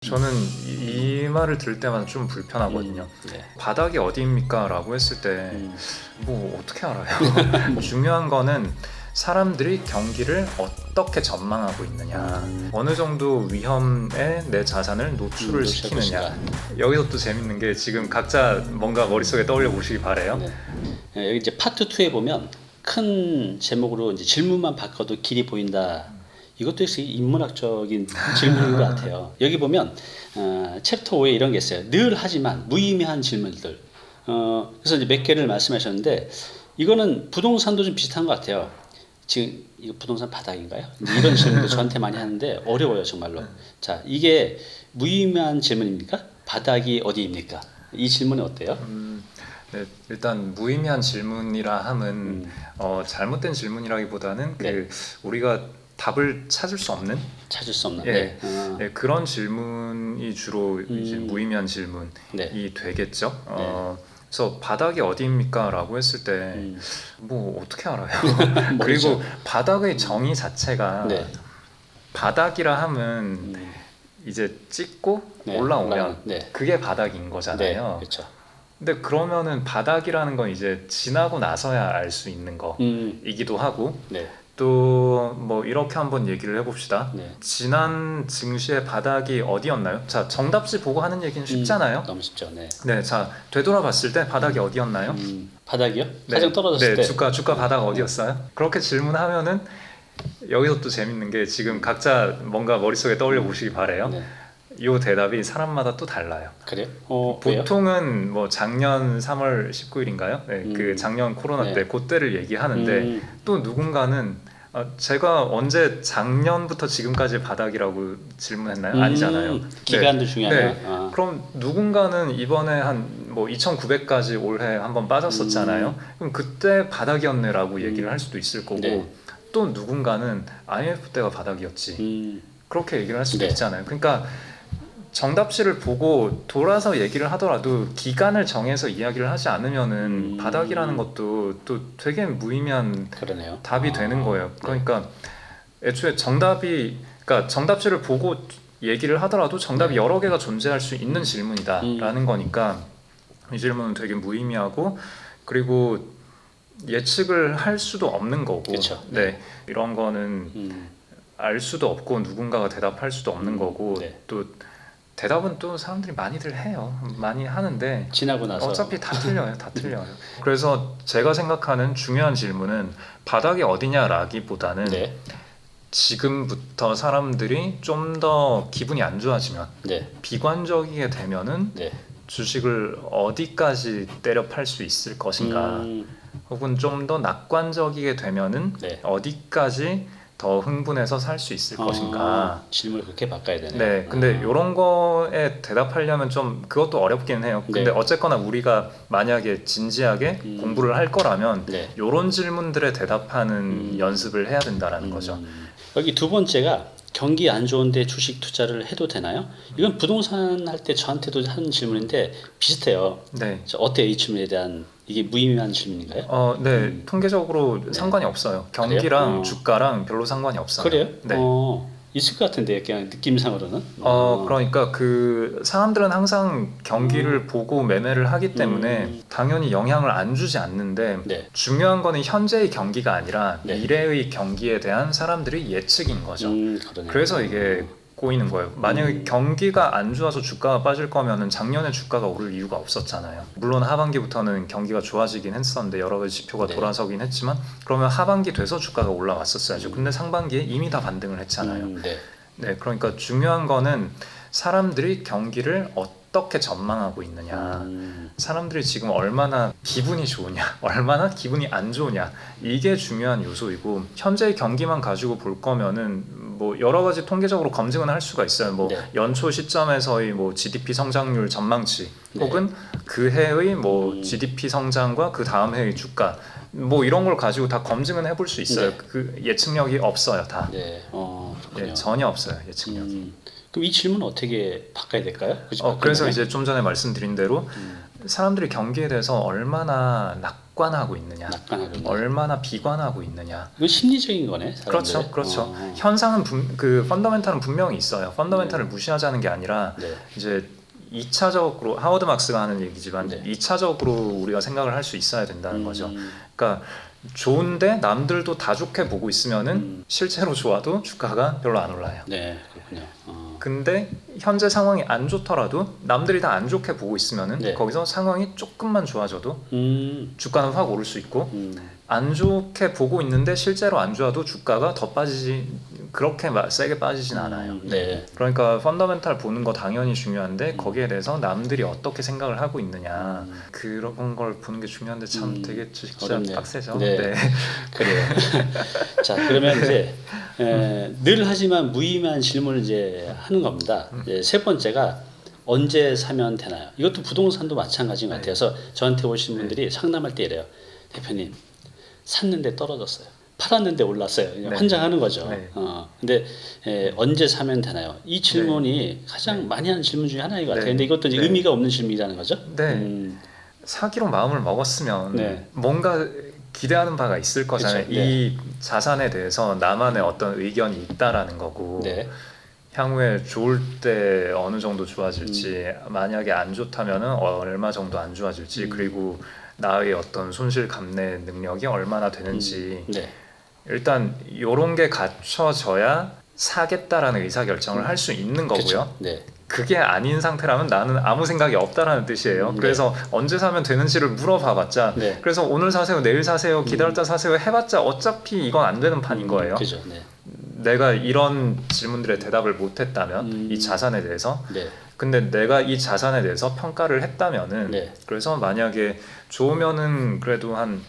저는 이, 이 말을 들을 때마다 좀 불편하거든요. 네. 바닥이 어디입니까? 라고 했을 때, 음. 뭐, 어떻게 알아요? 중요한 거는 사람들이 경기를 어떻게 전망하고 있느냐. 음. 어느 정도 위험에 내 자산을 노출을 음, 시키느냐. 여기서 또 재밌는 게 지금 각자 뭔가 머릿속에 떠올려 보시기 바래요. 네. 네, 여기 이제 파트 2에 보면 큰 제목으로 이제 질문만 바꿔도 길이 보인다. 이것도 역시 인문학적인 질문인 것 같아요. 여기 보면 어, 챕터 5에 이런 게 있어요. 늘 하지만 무의미한 질문들. 어, 그래서 이제 몇 개를 말씀하셨는데 이거는 부동산도 좀 비슷한 것 같아요. 지금 이거 부동산 바닥인가요? 이런 질문도 저한테 많이 하는데 어려워요 정말로. 자 이게 무의미한 질문입니까? 바닥이 어디입니까? 이 질문이 어때요? 음, 네, 일단 무의미한 질문이라 함은 음, 어, 잘못된 질문이라기보다는 그 네. 우리가 답을 찾을 수 없는 찾을 수 없는. 예. 네. 어, 네, 그런 질문이 주로 이제 음. 무의미한 질문이 네. 되겠죠. 어, 그래서 바닥이 어디입니까?라고 했을 때 음, 뭐 어떻게 알아요? 그리고 바닥의 정의 자체가 네. 바닥이라 함은 음, 이제 찍고 네, 올라오면 네. 그게 바닥인 네, 거잖아요. 그렇죠. 근데 그러면은 바닥이라는 건 이제 지나고 나서야 알 수 있는 음, 거이기도 하고 네, 또 뭐 이렇게 한번 얘기를 해봅시다. 네. 지난 증시의 바닥이 어디였나요? 자 정답지 보고 하는 얘기는 쉽잖아요. 음, 너무 쉽죠. 네. 네, 자 되돌아봤을 때 바닥이 어디였나요? 음, 바닥이요? 네, 가장 떨어졌을 네, 때. 주가 주가 바닥 어디였어요? 그렇게 질문하면은 여기서 또 재밌는 게 지금 각자 뭔가 머릿속에 떠올려 보시기 바래요. 네. 이 대답이 사람마다 또 달라요. 그래요? 어, 왜요? 보통은 뭐 작년 3월 19일인가요? 네, 음. 그 작년 코로나 네. 때 그때를 얘기하는데 음, 또 누군가는 아, 제가 언제 작년부터 지금까지 바닥이라고 질문했나요? 음, 아니잖아요. 기간도 중요하네요. 네. 아, 그럼 누군가는 이번에 한 뭐 2,900까지 올해 한번 빠졌었잖아요. 그럼 그때 바닥이었네라고 음. 얘기를 할 수도 있을 거고 네. 또 누군가는 IMF 때가 바닥이었지. 음, 그렇게 얘기를 할 수도 네. 있잖아요. 그러니까 정답지를 보고 돌아서 얘기를 하더라도 기간을 정해서 이야기를 하지 않으면은 음. 바닥이라는 것도 또 되게 무의미한 그러네요. 답이 아, 되는 거예요. 네. 그러니까 애초에 정답이 그러니까 정답지를 보고 얘기를 하더라도 정답이 네. 여러 개가 존재할 수 있는 질문이다라는 음. 거니까 이 질문은 되게 무의미하고 그리고 예측을 할 수도 없는 거고 그쵸. 네 이런 거는 음, 알 수도 없고 누군가가 대답할 수도 없는 음, 거고 네. 또 대답은 또 사람들이 많이들 해요. 많이 하는데 지나고 나서 어차피 다 틀려요. 다 틀려요. 그래서 제가 생각하는 중요한 질문은 바닥이 어디냐라기보다는 네, 지금부터 사람들이 좀 더 기분이 안 좋아지면 네, 비관적이게 되면은 네. 주식을 어디까지 때려 팔 수 있을 것인가 음, 혹은 좀 더 낙관적이게 되면은 네. 어디까지 더 흥분해서 살 수 있을 것인가 아, 질문을 그렇게 바꿔야 되네요. 네, 근데 아, 이런 거에 대답하려면 좀 그것도 어렵긴 해요. 근데 네. 어쨌거나 우리가 만약에 진지하게 음. 공부를 할 거라면 네. 이런 질문들에 대답하는 음. 연습을 해야 된다라는 거죠. 음, 여기 두 번째가 경기 안 좋은데 주식 투자를 해도 되나요? 이건 부동산 할 때 저한테도 하는 질문인데 비슷해요. 네. 저 어때요 이 질문에 대한 이게 무의미한 질문인가요? 어, 네, 음. 통계적으로 상관이 없어요. 경기랑 그래요? 어. 주가랑 별로 상관이 없어요. 그래요? 네. 어, 있을 것 같은데 그냥 느낌상으로는. 어, 그러니까 그 사람들은 항상 경기를 보고 매매를 하기 때문에 음. 당연히 영향을 안 주지 않는데 네. 중요한 거는 현재의 경기가 아니라 네. 미래의 경기에 대한 사람들의 예측인 거죠. 음, 그러네요. 그래서 이게 꼬이는 거예요. 만약에 음. 경기가 안 좋아서 주가가 빠질 거면은 작년에 주가가 오를 이유가 없었잖아요. 물론 하반기부터는 경기가 좋아지긴 했었는데 여러 가지 지표가 네. 돌아서긴 했지만 그러면 하반기 돼서 주가가 올라왔었어야죠. 근데 상반기에 이미 다 반등을 했잖아요. 음, 네. 네, 그러니까 중요한 거는 사람들이 경기를 어떻게 전망하고 있느냐. 음, 사람들이 지금 얼마나 기분이 좋으냐, 얼마나 기분이 안 좋으냐, 이게 중요한 요소이고, 현재의 경기만 가지고 볼 거면은, 뭐, 여러 가지 통계적으로 검증은 할 수가 있어요. 뭐, 네. 연초 시점에서의 뭐, GDP 성장률 전망치, 네. 혹은 그 해의 뭐, 음. GDP 성장과 그 다음 해의 주가, 뭐, 이런 걸 가지고 다 검증은 해볼 수 있어요. 네. 그 예측력이 없어요, 다. 네. 어. 예, 전혀 없어요, 예측력이. 음, 그럼 이 질문 어떻게 바꿔야 될까요? 그치, 어, 그래서? 이제 좀 전에 말씀드린 대로 음, 사람들이 경기에 대해서 얼마나 낙 낙관하고 있느냐, 낙관하는 거. 얼마나 비관하고 있느냐. 이건 심리적인 거네. 사람들의. 그렇죠, 그렇죠. 어. 현상은 분, 그 펀더멘탈은 분명히 있어요. 펀더멘탈을 무시하자는 게 아니라 네. 이제 2차적으로 하워드 막스가 하는 얘기지만 네. 2차적으로 우리가 생각을 할 수 있어야 된다는 거죠. 음, 그러니까 좋은데 남들도 다 좋게 보고 있으면은 음. 실제로 좋아도 주가가 별로 안 올라요. 네, 그렇군요. 어. 근데 현재 상황이 안 좋더라도 남들이 다 안 좋게 보고 있으면은 네. 거기서 상황이 조금만 좋아져도 음, 주가는 확 오를 수 있고 음, 안 좋게 보고 있는데 실제로 안 좋아도 주가가 더 빠지지 그렇게 마- 세게 빠지진 않아요. 음, 네. 그러니까 펀더멘탈 보는 거 당연히 중요한데 음. 거기에 대해서 남들이 어떻게 생각을 하고 있느냐 음. 그런 걸 보는 게 중요한데 참 음. 되게 진짜 어렵네요. 빡세죠. 네. 네. 그래요. 자, 그러면 이제 에, 늘 하지만 무의미한 질문을 이제 하는 겁니다. 음. 이제 세 번째가 언제 사면 되나요? 이것도 부동산도 마찬가지인 것 네. 같아서 저한테 오신 네. 분들이 상담할 때 이래요. 대표님, 샀는데 떨어졌어요. 팔았는데 올랐어요. 그냥 네. 환장하는 거죠. 네. 어, 근데 에, 언제 사면 되나요? 이 질문이 가장 네. 많이 하는 질문 중에 하나인 것 같아요. 네. 근데 이것도 이제 네. 의미가 없는 질문이라는 거죠. 네. 음, 사기로 마음을 먹었으면 네. 뭔가 기대하는 바가 있을 거잖아요. 그쵸, 네. 이 자산에 대해서 나만의 어떤 의견이 있다라는 거고 네. 향후에 좋을 때 어느 정도 좋아질지 음. 만약에 안 좋다면은 얼마 정도 안 좋아질지 음. 그리고 나의 어떤 손실 감내 능력이 얼마나 되는지 네. 일단 요런 게 갖춰져야 사겠다라는 의사 결정을 할 수 있는 거고요. 그쵸. 네. 그게 아닌 상태라면 나는 아무 생각이 없다라는 뜻이에요. 음, 네. 그래서 언제 사면 되는지를 물어봐봤자 네. 그래서 오늘 사세요, 내일 사세요, 기다렸다 사세요 해봤자 어차피 이건 안 되는 판인 거예요. 음, 그죠. 네. 내가 이런 질문들에 대답을 못했다면 음. 이 자산에 대해서 네. 근데 내가 이 자산에 대해서 평가를 했다면은 네. 그래서 만약에 좋으면은 그래도 한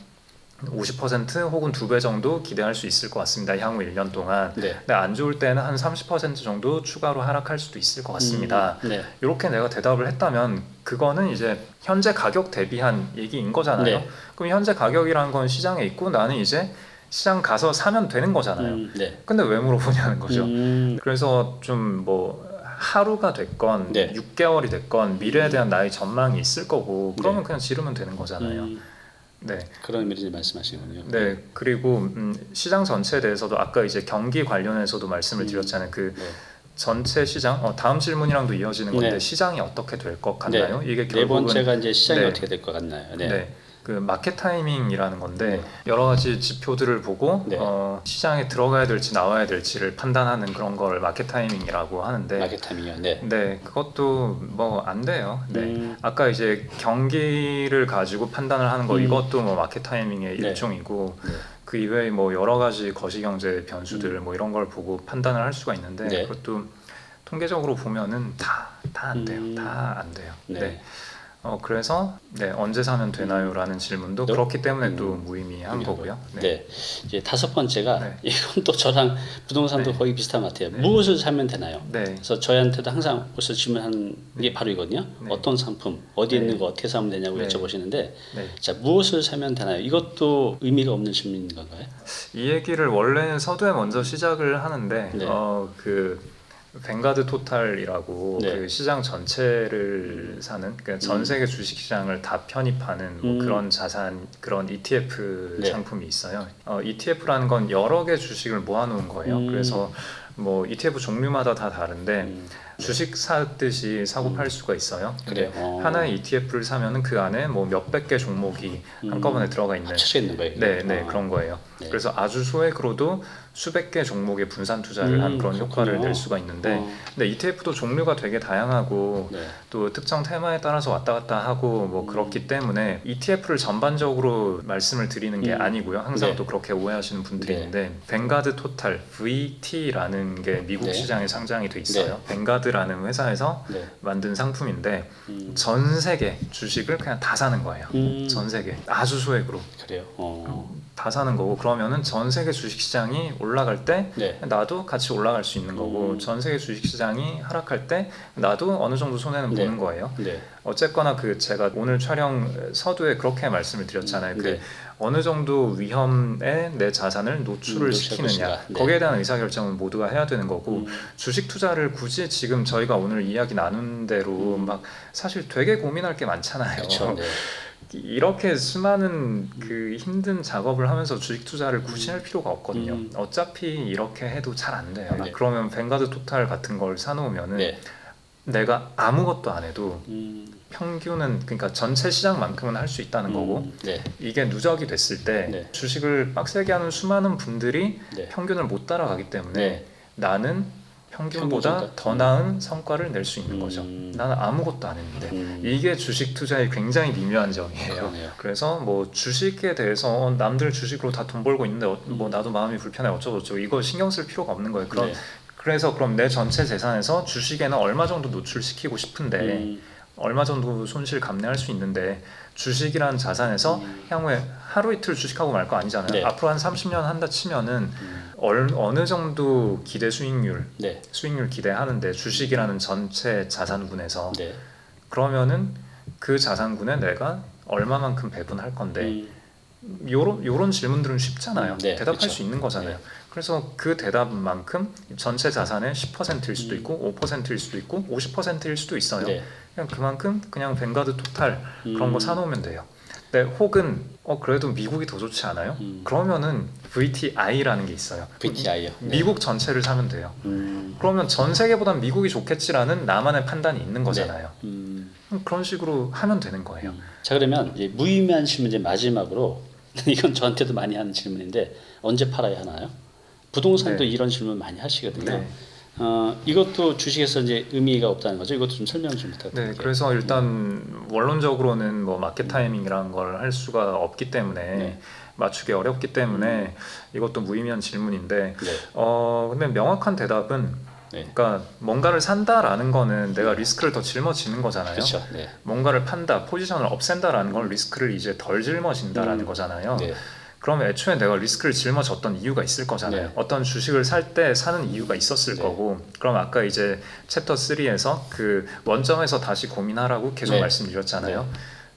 50% 혹은 두 배 정도 기대할 수 있을 것 같습니다. 향후 1년 동안. 네. 근데 안 좋을 때는 한 30% 정도 추가로 하락할 수도 있을 것 같습니다. 음, 네. 이렇게 내가 대답을 했다면 그거는 이제 현재 가격 대비한 얘기인 거잖아요. 네. 그럼 현재 가격이란 건 시장에 있고 나는 이제 시장 가서 사면 되는 거잖아요. 음, 네. 근데 왜 물어보냐는 거죠. 음, 그래서 좀뭐 하루가 됐건 네. 6개월이 됐건 미래에 대한 나의 전망이 있을 거고 그러면 네. 그냥 지르면 되는 거잖아요. 음, 네. 그런 의미를 이제 말씀하시는군요. 네. 그리고 음, 시장 전체에 대해서도 아까 이제 경기 관련해서도 말씀을 음. 드렸잖아요. 그 네. 전체 시장 어, 다음 질문이랑도 이어지는 건데 네. 시장이 어떻게 될 것 같나요? 이게 네 결국은 번째가 이제 시장이 네. 어떻게 될 것 같나요? 네. 네. 그 마켓 타이밍이라는 건데 네. 여러 가지 지표들을 보고 네. 어, 시장에 들어가야 될지 나와야 될지를 판단하는 그런 걸 마켓 타이밍이라고 하는데 마켓 타이밍이요. 네. 네, 그것도 뭐 안 돼요. 네. 음, 아까 이제 경기를 가지고 판단을 하는 거 음. 이것도 뭐 마켓 타이밍의 네. 일종이고 네. 그 이외에 뭐 여러 가지 거시 경제 변수들 뭐 이런 걸 보고 판단을 할 수가 있는데 음. 네. 그것도 통계적으로 보면은 다 다 안 돼요. 음. 다안 돼요. 네. 네. 어 그래서 네 언제 사면 되나요라는 질문도 너- 그렇기 때문에 또 음. 무의미한 무의미한 거고요. 네. 이제 다섯 번째가 네. 이건 또 저랑 부동산도 네. 거의 비슷한 것 같아요. 네. 무엇을 사면 되나요? 네. 그래서 저희한테도 항상 벌써 질문하는 게 바로 이거든요. 네. 어떤 상품, 어디에 네. 있는 거 어떻게 사면 되냐고 네. 여쭤보시는데 네. 자 무엇을 사면 되나요? 이것도 의미가 없는 질문인 건가요? 이 얘기를 원래는 서두에 먼저 시작을 하는데 네. 어 그 뱅가드 토탈이라고 네. 그 시장 전체를 사는 그러니까 전 음. 세계 주식 시장을 다 편입하는 뭐 음. 그런 자산 그런 ETF 네. 상품이 있어요. 어, ETF라는 건 여러 개 주식을 모아놓은 거예요. 음. 그래서 뭐 ETF 종류마다 다 다른데 음, 주식 사듯이 사고 음. 팔 수가 있어요. 그래요. 어. 하나의 ETF를 사면은 그 안에 뭐 몇백 개 종목이 음. 한꺼번에 들어가 있는 있는? 네, 네 어. 그런 거예요. 네. 그래서 아주 소액으로도 수백 개 종목의 분산 투자를 음, 한 그런 그렇군요. 효과를 낼 수가 있는데, 어. 근데 ETF도 종류가 되게 다양하고 네. 또 특정 테마에 따라서 왔다 갔다 하고 뭐 음. 그렇기 때문에 ETF를 전반적으로 말씀을 드리는 게 음. 아니고요. 항상 네. 또 그렇게 오해하시는 분들이 네. 있는데 뱅가드 토탈 VT라는 게 미국 네. 시장에 상장이 돼 있어요. 뱅가드라는 회사에서 네. 만든 상품인데 음. 전 세계 주식을 그냥 다 사는 거예요. 음. 전 세계 아주 소액으로. 그래요. 어. 다 사는 거고 그러면은 전 세계 주식 시장이 올라갈 때 네. 나도 같이 올라갈 수 있는 거고 음. 전 세계 주식 시장이 하락할 때 나도 어느 정도 손해는 네. 보는 거예요. 네. 어쨌거나 그 제가 오늘 촬영 서두에 그렇게 말씀을 드렸잖아요. 그 네. 어느 정도 위험에 내 자산을 노출을 음, 시키느냐. 네. 거기에 대한 의사 결정은 모두가 해야 되는 거고 음. 주식 투자를 굳이 지금 저희가 오늘 이야기 나눈 대로 음. 막 사실 되게 고민할 게 많잖아요. 네. 이렇게 수많은 그 힘든 작업을 하면서 주식 투자를 굳이 할 필요가 없거든요. 음. 어차피 이렇게 해도 잘 안 돼요. 네. 그러면 뱅가드 토탈 같은 걸 사놓으면은 네. 내가 아무것도 안 해도 음, 평균은 그러니까 전체 시장만큼은 할 수 있다는 거고 음, 네. 이게 누적이 됐을 때 네. 주식을 빡세게 하는 수많은 분들이 네. 평균을 못 따라가기 때문에 네. 나는 평균보다 더 나은 성과를 낼 수 있는 음. 거죠. 나는 아무것도 안 했는데 음, 이게 주식 투자의 굉장히 미묘한 점이에요. 그러네요. 그래서 뭐 주식에 대해서 어, 남들 주식으로 다 돈 벌고 있는데 어, 뭐 음. 나도 마음이 불편해 어쩌고저쩌고 이거 신경 쓸 필요가 없는 거예요. 그럼 네. 그래서 그럼 내 전체 재산에서 주식에는 얼마 정도 노출시키고 싶은데 음, 얼마 정도 손실 감내할 수 있는데 주식이라는 자산에서 음. 향후에 하루 이틀 주식하고 말 거 아니잖아요. 네. 앞으로 한 30년 한다 치면은 음, 얼, 어느 정도 기대 수익률 네. 수익률 기대하는데 주식이라는 전체 자산군에서 네. 그러면은 그 자산군에 내가 얼마만큼 배분할 건데 음, 요런 요런 질문들은 쉽잖아요. 음, 네, 대답할 그렇죠. 수 있는 거잖아요. 네. 그래서 그 대답만큼 전체 자산의 10%일 수도 음. 있고 5%일 수도 있고 50%일 수도 있어요. 네. 그냥 그만큼 그냥 뱅가드 토탈 그런 음, 거 사놓으면 돼요. 네, 혹은 어 그래도 미국이 더 좋지 않아요? 음. 그러면은 VTI라는 게 있어요. VTI요. 네. 미국 전체를 사면 돼요. 음, 그러면 전 세계보단 미국이 좋겠지라는 나만의 판단이 있는 거잖아요. 음, 그런 식으로 하면 되는 거예요. 음. 자 그러면 이제 무의미한 질문 이제 마지막으로 이건 저한테도 많이 하는 질문인데 언제 팔아야 하나요? 부동산도 네. 이런 질문 많이 하시거든요. 네. 어, 이것도 주식에서 이제 의미가 없다는 거죠. 이것도 좀 설명 좀 네, 부탁드릴게요. 그래서 일단 원론적으로는 뭐 마켓 타이밍이라는 걸 할 수가 없기 때문에 네. 맞추기 어렵기 때문에 이것도 무의미한 질문인데 네. 어 근데 명확한 대답은 네. 그러니까 뭔가를 산다라는 거는 내가 리스크를 더 짊어지는 거잖아요. 그렇죠. 네. 뭔가를 판다, 포지션을 없앤다라는 건 리스크를 이제 덜 짊어진다라는 음. 거잖아요. 네. 그러면 애초에 내가 리스크를 짊어졌던 이유가 있을 거잖아요. 네. 어떤 주식을 살 때 사는 이유가 있었을 네. 거고. 그럼 아까 이제 챕터 3에서 그 원점에서 다시 고민하라고 계속 네. 말씀드렸잖아요.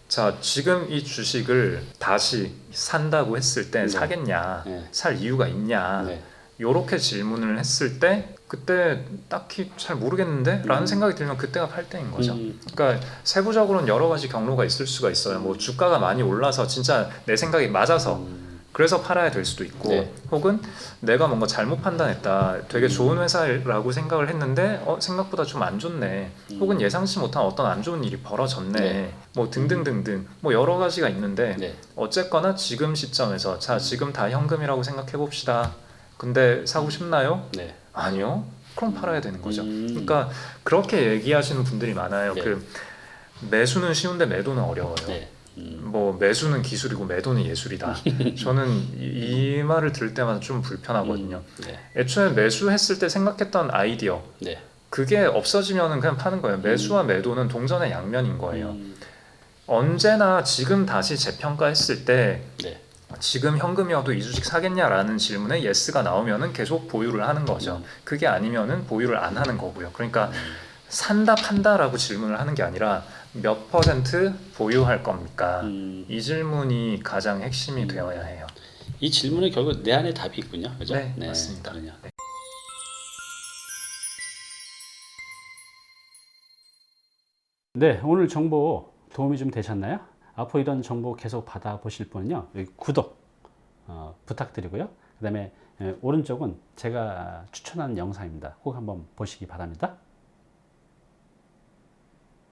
자, 지금 이 주식을 다시 산다고 했을 때 네. 사겠냐, 네. 살 이유가 있냐, 네. 요렇게 질문을 했을 때 그때 딱히 잘 모르겠는데? 라는 음. 생각이 들면 그때가 팔 때인 거죠. 음, 그러니까 세부적으로는 여러 가지 경로가 있을 수가 있어요. 뭐 주가가 많이 올라서 진짜 내 생각이 맞아서 음, 그래서 팔아야 될 수도 있고 네. 혹은 내가 뭔가 잘못 판단했다 되게 좋은 회사라고 생각을 했는데 어, 생각보다 좀 안 좋네 음. 혹은 예상치 못한 어떤 안 좋은 일이 벌어졌네 네. 뭐 등등등등 뭐 여러 가지가 있는데 네. 어쨌거나 지금 시점에서 자 지금 다 현금이라고 생각해 봅시다 근데 사고 싶나요? 네. 아니요 그럼 팔아야 되는 거죠 음. 그러니까 그렇게 얘기하시는 분들이 많아요 네. 그 매수는 쉬운데 매도는 어려워요 네. 음, 뭐 매수는 기술이고 매도는 예술이다. 저는 이, 이 말을 들을 때마다 좀 불편하거든요. 음, 네. 애초에 매수했을 때 생각했던 아이디어 네. 그게 없어지면은 그냥 파는 거예요. 매수와 매도는 동전의 양면인 거예요. 음, 언제나 지금 다시 재평가했을 때 네. 지금 현금이어도 이 주식 사겠냐라는 질문에 예스가 나오면은 계속 보유를 하는 거죠. 음. 그게 아니면은 보유를 안 하는 거고요. 그러니까 산다 판다라고 질문을 하는 게 아니라 몇 퍼센트 보유할 겁니까? 음, 이 질문이 가장 핵심이 음. 되어야 해요. 이 질문은 결국 내 안에 답이 있군요. 그죠? 네, 맞습니다. 그러냐. 네. 네, 오늘 정보 도움이 좀 되셨나요? 앞으로 이런 정보 계속 받아보실 분은요, 여기 구독 어, 부탁드리고요. 그 다음에 오른쪽은 제가 추천하는 영상입니다. 꼭 한번 보시기 바랍니다.